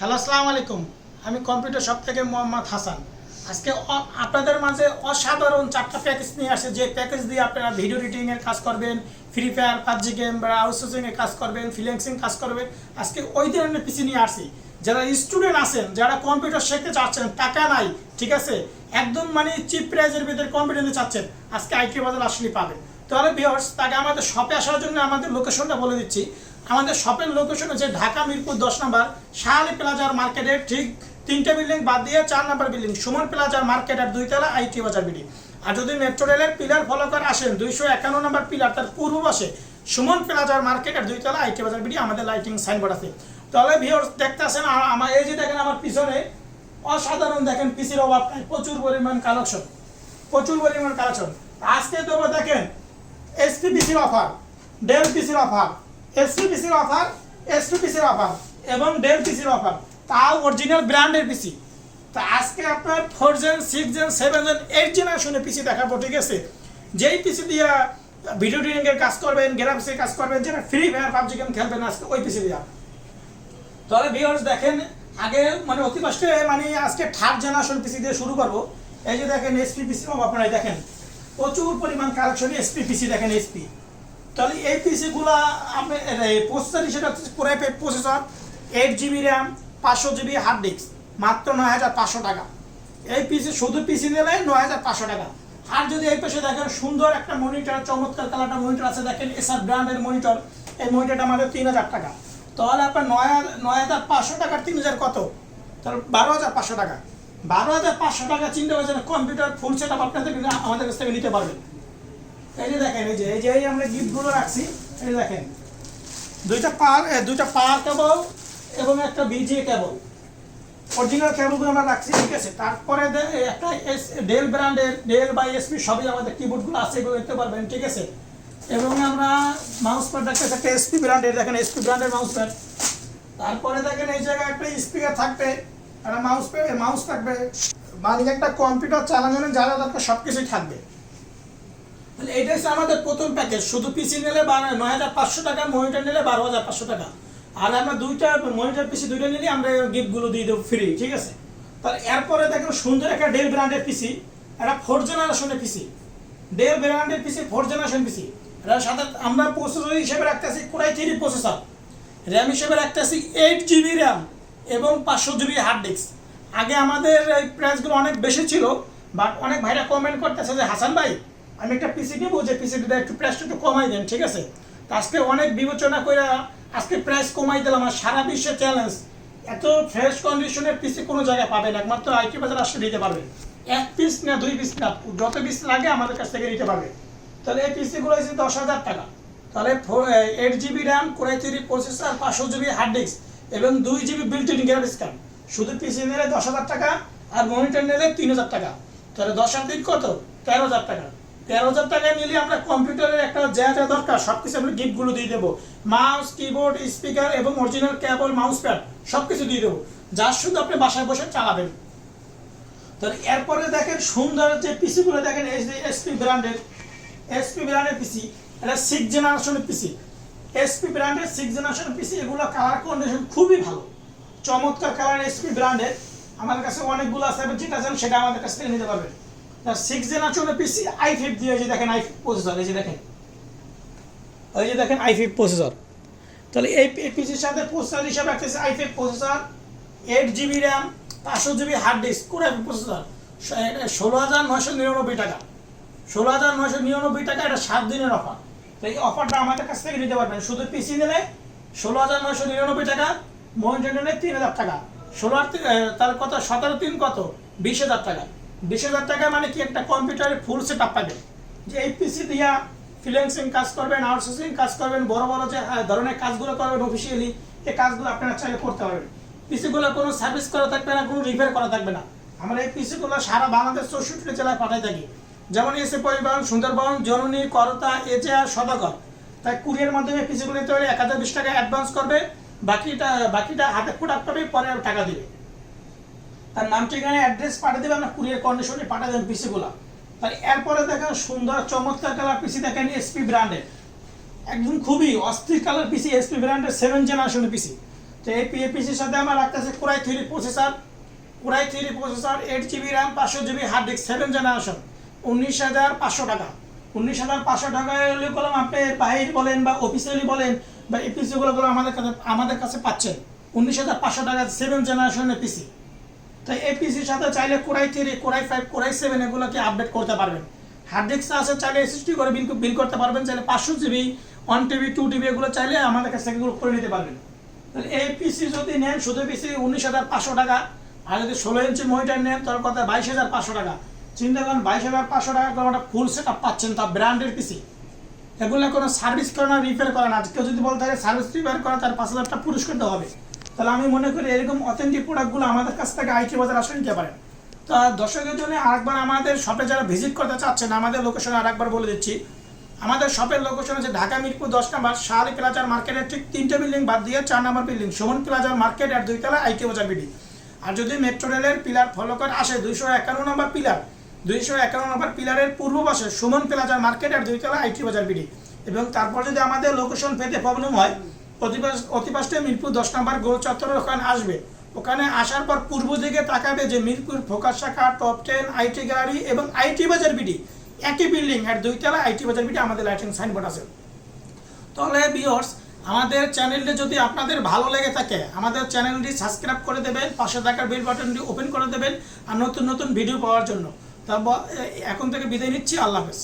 Hello, আসসালামু আলাইকুম। আমি কম্পিউটার শপ থেকে মোহাম্মদ হাসান। আজকে আপনাদের মাঝে অসাধারণ চারটা প্যাকেজ নিয়ে আসে যে প্যাকেজ দিয়ে আপনারা ভিডিও এডিটিং এর কাজ করবেন ফ্রি ফায়ার পাবজি গেম বা আউটসোর্সিং এর কাজ করবেন ফ্রিল্যান্সিং কাজ করবেন। আজকে ওই ধরনের পিসি নিয়ে আসি যারা স্টুডেন্ট আছেন, যারা কম্পিউটার শিখতে চাচ্ছেন, টাকা নাই, ঠিক আছে? একদম মানে চিপ প্রাইজের ভিতরে কম্পিউটার চাচ্ছেন, আজকে আইটি বাজার আসলে পাবেন। তাহলে ভিউয়ার্স তাকে আমাদের শপে আসার জন্য আমাদের লোকেশনটা বলে দিচ্ছি। আমাদের শপের লোকেশন হচ্ছে ঢাকা মিরপুর দশ নম্বর শাহালি প্লাজার মার্কেটের ঠিক তিনটে বিল্ডিং বাদ দিয়ে চার নম্বর বিল্ডিং, সুমন প্লাজার মার্কেটের দুইতলা আইটি বাজার বিল্ডিং। আর যদি মেট্রো রেলের পিলার ফলো করে আসেন, দুইশো একান্ন নম্বর পিলার তার পূর্ব পাশে সুমন প্লাজার মার্কেটের দুইতলা আইটি বাজার বিল্ডিং, আমাদের লাইটিং সাইনবোর্ড আছে। তাহলে ভিউয়ার্স দেখতে আসেন আমার এই যে দেখেন আমার পিছনে, অসাধারণ দেখেন পিসির অভাব, প্রচুর পরিমাণ কালেকশন প্রচুর পরিমাণ কালেকশন আজকে তবে দেখেন এসপিপিসির অফার ডেল পিসির অফার, এসপিপিসির অফার এসপিপিসির অফার এবং ডেল পিসির অফার। তাও অরিজিনাল ব্র্যান্ডের পিসি তা আজকে আপনার four gen six gen seven gen eight জেনারেশনের পিসি দেখাবো ঠিক আছে, যেই পিসি দিয়ে ভিডিও এডিটিংয়ের কাজ করবেন গ্রাফিক্সের কাজ করবেন, যেটা ফ্রি ফায়ার পাবজি গেম খেলবেন আজকে, ওই পিসি দিয়ে। তাহলে ভিউয়ার্স দেখেন, আগে মানে অতি কষ্টে মানে আজকে থার্ড জেনারেশন পিসি দিয়ে শুরু করব। এই যে দেখেন এসপি পিসি আপনারা দেখেন। প্রচুর পরিমাণ কালেকশন এসপি পিসি দেখেন, এসপি। তাহলে এই পিসিগুলো আপনি প্রসেসর হিসেবে হচ্ছে প্রসেসর এইট জিবি র্যাম পাঁচশো জিবি হার্ড ডিস্ক মাত্র নয় হাজার পাঁচশো টাকা। এই পিসি শুধু পিসি নিলে নয় হাজার পাঁচশো টাকা। আর যদি এই পাশে দেখেন সুন্দর একটা মনিটর চমৎকার কালারটা মনিটর আছে, দেখেন এসআর ব্র্যান্ডের মনিটর এই মনিটরটা আমাদের তিন হাজার টাকা। তাহলে আপনার নয় নয় হাজার পাঁচশো টাকার তিন হাজার কত? তাহলে বারো হাজার পাঁচশো টাকা। বারো হাজার পাঁচশো টাকা চিন্তা করছেন, কম্পিউটার ফুল সেট আপ আপনাদের আমাদের কাছ থেকে নিতে পারবেন। এই যে দেখেন, এই যে এই যে আমরা গিফটগুলো রাখছি, এই দেখেন। দুইটা পার দুইটা পাওয়ার কেবল এবং একটা বিজি কেবল অরিজিনাল কেবলগুলো আমরা রাখছি, ঠিক আছে? তারপরে একটা এস ডেল ব্র্যান্ডের ডেল বা এসপি সবই আমাদের কিবোর্ডগুলো আছে, এগুলো দেখতে পারবেন, ঠিক আছে? এবং আমরা মাউস প্যাড রাখতেছি একটা এসপি ব্র্যান্ডের দেখেন এসপি ব্র্যান্ডের মাউস প্যাড তারপরে দেখেন, এই জায়গায় একটা স্পিকার থাকবে। একটা মাউস প্যাড মাউস থাকবে। মানে একটা কম্পিউটার চালানোর যা যা দরকার সব কিছুই থাকবে। তাহলে এটা হচ্ছে আমাদের প্রথম প্যাকেজ শুধু পিসি নিলে নয় হাজার পাঁচশো টাকা মনিটর নিলে বারো হাজার পাঁচশো টাকা। আর আমরা দুইটা মনিটর পিসি দুইটা নিলে আমরা গিফটগুলো দিয়ে দেবো ফ্রি ঠিক আছে? তাহলে এরপরে দেখেন সুন্দর একটা ডেল ব্র্যান্ডের পিসি একটা ফোর জেনারেশনের পিসি ডেল ব্র্যান্ডের পিসি ফোর জেনারেশন পিসি এটার সাথে আমরা প্রসেসর হিসেবে রাখতেছি কোরাই থ্রি প্রসেসর র্যাম হিসেবে রাখতেছি এইট জিবি র্যাম এবং পাঁচশো জিবি হার্ড ডিস্ক আগে আমাদের এই প্রাইসগুলো অনেক বেশি ছিল বাট অনেক ভাইরা কমেন্ট করতেছে যে, হাসান ভাই, আমি একটা পিসি নেব যে পিসিটা একটু প্রাইসটা একটু কমাই দেন, ঠিক আছে? তো আজকে অনেক বিবেচনা করে আজকে প্রাইস কমাই দিলাম, আর সারা বিশ্বে চ্যালেঞ্জ এত ফ্রেশ কন্ডিশনের পিসি কোনো জায়গায় পাবেন, একমাত্র আইটি বাজার আসলে নিতে পারবে এক পিস না দুই পিস না, যত পিস লাগে আমাদের কাছ থেকে নিতে পারবে তাহলে এই পিসিগুলো হচ্ছে দশ হাজার টাকা। তাহলে eight GB RAM core i three processor পাঁচশো জিবি হার্ড ডিস্ক এবং দুই GB built in graphics card শুধু পিসি নিলে দশ হাজার টাকা আর মনিটর নিলে তিন হাজার টাকা। তাহলে দশ হাজার দিন কত? তেরো হাজার টাকা। তেরো হাজার টাকা নিলে আমরা কম্পিউটারের একটা যা যা দরকার সব কিছু আমরা গিফটগুলো দিয়ে দেবো। মাউস কিবোর্ড স্পিকার এবং অরিজিনাল কেবল মাউস প্যাড সব কিছু দিয়ে দেবো। যার শুধু আপনি বাসায় বসে চালাবেন। তাহলে এরপরে দেখেন সুন্দর যে পিসিগুলো দেখেন এসপি ব্র্যান্ডের এসপি ব্র্যান্ডের পিসি এটা সিক্স জেনারেশনের পিসি এসপি ব্র্যান্ডের সিক্স জেনারেশনের পিসি এগুলো কালার কন্ডিশন খুবই ভালো। চমৎকার কালার এসপি ব্র্যান্ডের আমাদের কাছে অনেকগুলো আছে আপনি যেটা চান সেটা আমাদের কাছ থেকে নিতে পারবেন। সিক্স জেনারেশনের পিসি আই ফিফ দিয়ে যে দেখেন আই প্রসেসর এই যে দেখেন। এই যে দেখেন আই ফিফ প্রসেসর তাহলে এই পিসির সাথে প্রসেসর হিসাবে রাখতেছে i five processor eight GB RAM পাঁচশো জিবি হার্ড ডিস্ক কোন প্রসেসর ষোলো হাজার নয়শো নিরানব্বই টাকা। ষোলো হাজার নয়শো নিরানব্বই টাকা, এটা সাত দিনের অফার তো এই অফারটা আমাদের কাছ থেকে নিতে পারবেন। শুধু পিসি নিলে ষোলো হাজার নয়শো নিরানব্বই টাকা তিন হাজার টাকা। ষোলো তার কত? সতেরো তিন কত? বিশ হাজার টাকা। বিশ হাজার টাকা মানে কি? একটা কম্পিউটারের ফুল সেট আপ যে এই পিসি দিয়া ফ্রিল্যান্সিং কাজ করবেন আউটসোর্সিং কাজ করবেন, বড় বড় যে ধরনের কাজগুলো করবেন অফিসিয়ালি এই কাজগুলো আপনারা চাইলে করতে পারবেন। পিসিগুলো কোনো সার্ভিস করা থাকবে না, কোনো রিপেয়ার করা থাকবে না। আমরা এই পিসিগুলো সারা বাংলাদেশ চৌষট্টি জেলায় পাঠাই থাকি। যেমন এসে পরিবহন, সুন্দরবন, জননী, করতা এজে আর সদাগর। তাই কুরিয়ার মাধ্যমে পিসিগুলো নিতে হলে এক হাজার বিশ টাকা অ্যাডভান্স করবে, বাকিটা বাকিটা হাতে প্রোডাক্ট পাবে, পরে টাকা দিবে। তার নাম, ঠিকানা অ্যাড্রেস পাঠিয়ে দেবে, আমরা কুরিয়ার কন্ডিশনে পাঠিয়ে দেবেন পিসিগুলো তাই এরপরে দেখেন সুন্দর, চমৎকার কালার পিসি দেখেন এসপি ব্র্যান্ডের একদম খুবই অস্থির কালার পিসি এসপি ব্র্যান্ডের সেভেন জেনারেশনের পিসি তো এই পিএপিসির সাথে আমার রাখতেছে core i three processor core i three processor eight GB RAM পাঁচশো GB hard disk seven generation উনিশ হাজার পাঁচশো টাকা। উনিশ হাজার পাঁচশো টাকা কলম আপনি বাইর বলেন বা অফিসিয়ালি বলেন বা এই পিসিগুলো আমাদের কাছে আমাদের কাছে পাচ্ছেন উনিশ হাজার পাঁচশো টাকা সেভেন জেনারেশনের পিসি তো এই পিসির সাথে চাইলে core i three core i five core i seven এগুলোকে আপডেট করতে পারবেন। হার্ড ডিস্ক আছে, চাইলে এসএসডি করে বিল বিল করতে পারবেন, চাইলে পাঁচশো GB one TB two TB এগুলো চাইলে আমাদের কাছ থেকে এগুলো করে নিতে পারবেন। তাহলে এই পিসি যদি নেন, শুধু পিসি উনিশ হাজার পাঁচশো টাকা। আর যদি ষোলো ইঞ্চি মনিটর নেন তার কথা বাইশ হাজার পাঁচশো টাকা। চিন্তা করেন বাইশ হাজার পাঁচশো টাকা করে একটা ফুল সেট আপ পাচ্ছেন তা ব্র্যান্ডের পিসি এগুলো কোনো সার্ভিস করে না রিপেয়ার করে না। কেউ যদি বলতে থাকে সার্ভিস রিপেয়ার করে, তার পাঁচ হাজার টাকা পুরস্কার দেওয়া হবে। তাহলে আমি মনে করি এরকম অথেন্টিক প্রোডাক্টগুলো আমাদের কাছ থেকে আইটি বাজার আসলে নিতে পারেন। তো দর্শকের জন্য আরেকবার আমাদের শপে যারা ভিজিট করতে চাচ্ছেন, আমাদের লোকেশনে আরেকবার বলে দিচ্ছি। আমাদের শপের লোকেশন হচ্ছে ঢাকা মিরপুর দশ নম্বর শাহালি প্লাজার মার্কেটের ঠিক তিনটে বিল্ডিং বাদ দিয়ে চার নম্বর বিল্ডিং সুমন প্লাজার মার্কেট আর দুই দুইতলা আইটি বাজার বিডি আর যদি মেট্রো রেলের পিলার ফলো করে আসে, দুইশো একান্ন নম্বর পিলার দুইশো একান্ন নম্বর পিলারের পূর্ব পাশে সুমন প্লাজার মার্কেট আর দুইতলা আইটি বাজার বিডি এবং তারপর যদি আমাদের লোকেশন পেতে প্রবলেম হয় অতিপাশে মিরপুর দশ নম্বর গোল চত্বরের ওখানে আসবে। ওখানে আসার পর পূর্ব দিকে তাকাবে যে মিরপুর ফোকাস শাখা টপ টেন আইটি গ্যালারি এবং আইটি বাজার বিডি একই বিল্ডিং আর দুইতলা আইটি বাজার বিডি আমাদের লাইটিং সাইনবোর্ড আছে। তাহলে বিয়র্স আমাদের চ্যানেলটি যদি আপনাদের ভালো লেগে থাকে, আমাদের চ্যানেলটি সাবস্ক্রাইব করে দেবেন, পাশে থাকার বেল বাটনটি ওপেন করে দেবেন, আর নতুন নতুন ভিডিও পাওয়ার জন্য। তারপর এখন থেকে বিদায় নিচ্ছি আল্লাহ হাফেজ।